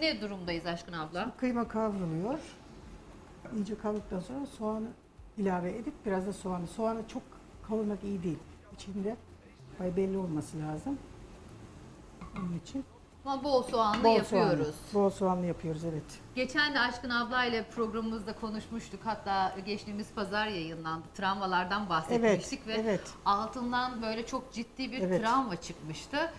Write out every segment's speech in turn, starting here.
Ne durumdayız Aşkın abla? Kıyma kavruluyor. İyice kavruldıktan sonra soğanı ilave edip biraz da soğanı. Soğanı çok kavurmak iyi değil. İçinde pay belli olması lazım. Onun için Ama bol soğanlı bol yapıyoruz. soğanlı. Bol soğanlı yapıyoruz evet. Geçen de Aşkın ablayla programımızda konuşmuştuk. Hatta geçtiğimiz pazar yayınlandı. Travmalardan bahsetmiştik Evet, ve evet. altından böyle çok ciddi bir Evet. travma çıkmıştı.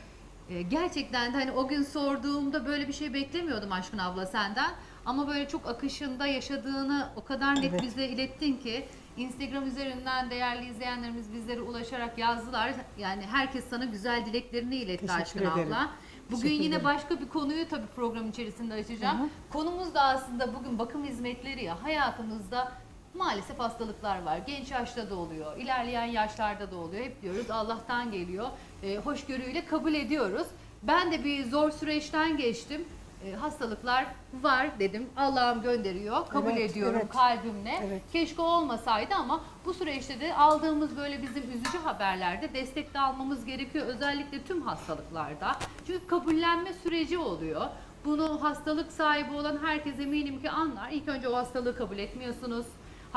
Ee, gerçekten de hani o gün sorduğumda böyle bir şey beklemiyordum Aşkın abla senden. Ama böyle çok akışında yaşadığını o kadar net Evet. bize ilettin ki Instagram üzerinden değerli izleyenlerimiz bizlere ulaşarak yazdılar. Yani herkes sana güzel dileklerini iletti Teşekkür Aşkın ederim. abla. Bugün Teşekkür yine ederim. başka bir konuyu tabii program içerisinde açacağım. Hı hı. Konumuz da aslında bugün bakım hizmetleri ya hayatımızda maalesef hastalıklar var. Genç yaşta da oluyor, ilerleyen yaşlarda da oluyor. Hep diyoruz Allah'tan geliyor. E, hoşgörüyle kabul ediyoruz. Ben de bir zor süreçten geçtim. E, hastalıklar var dedim. Allah'ım gönderiyor. Kabul Evet, ediyorum evet. kalbimle. Evet. Keşke olmasaydı ama bu süreçte de aldığımız böyle bizim üzücü haberlerde destek de almamız gerekiyor. Özellikle tüm hastalıklarda. Çünkü kabullenme süreci oluyor. Bunu hastalık sahibi olan herkes eminim ki anlar. İlk önce o hastalığı kabul etmiyorsunuz.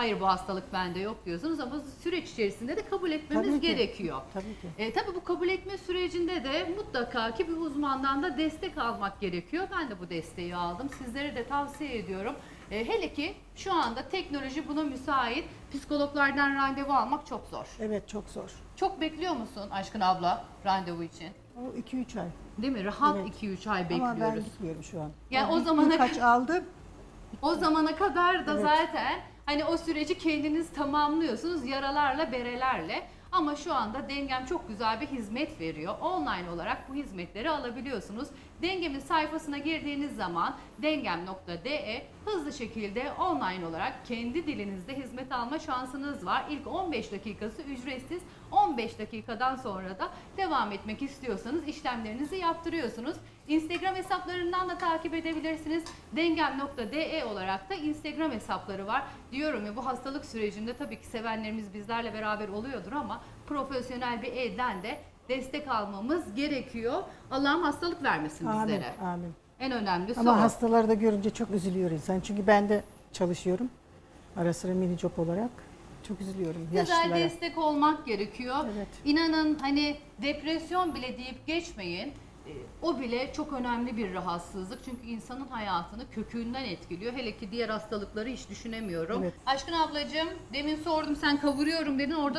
Hayır bu hastalık bende yok diyorsunuz ama süreç içerisinde de kabul etmemiz Tabii ki. gerekiyor. Tabii ki. E, tabii bu kabul etme sürecinde de mutlaka ki bir uzmandan da destek almak gerekiyor. Ben de bu desteği aldım. Sizlere de tavsiye ediyorum. E, hele ki şu anda teknoloji buna müsait. Psikologlardan randevu almak çok zor. Evet çok zor. Çok bekliyor musun Aşkın abla randevu için? O 2-3 ay. Değil mi? Rahat Evet. 2-3 ay Ama ben bekliyoruz. gitmiyorum şu an. Yani Ben o zamana birkaç aldım. O zamana kadar da zaten hani o süreci kendiniz tamamlıyorsunuz yaralarla berelerle. Ama şu anda Dengem çok güzel bir hizmet veriyor. Online olarak bu hizmetleri alabiliyorsunuz. Dengem'in sayfasına girdiğiniz zaman dengem.de hızlı şekilde online olarak kendi dilinizde hizmet alma şansınız var. İlk 15 dakikası ücretsiz. 15 dakikadan sonra da devam etmek istiyorsanız işlemlerinizi yaptırıyorsunuz. Instagram hesaplarından da takip edebilirsiniz. Dengem.de olarak da Instagram hesapları var. Diyorum ya bu hastalık sürecinde tabii ki sevenlerimiz bizlerle beraber oluyordur ama profesyonel bir elden de destek almamız gerekiyor. Allah'ım hastalık vermesin Amin. bizlere. Amin. En önemlisi Ama o. hastaları da görünce çok üzülüyor insan. Çünkü ben de çalışıyorum. Ara sıra mini job olarak. Çok üzülüyorum Güzel yaşlılara. destek olmak gerekiyor. Evet. İnanın hani depresyon bile deyip geçmeyin. E, O bile çok önemli bir rahatsızlık. Çünkü insanın hayatını kökünden etkiliyor. Hele ki diğer hastalıkları hiç düşünemiyorum. Evet. Aşkın ablacığım demin sordum sen kavuruyorum dedin. Orada da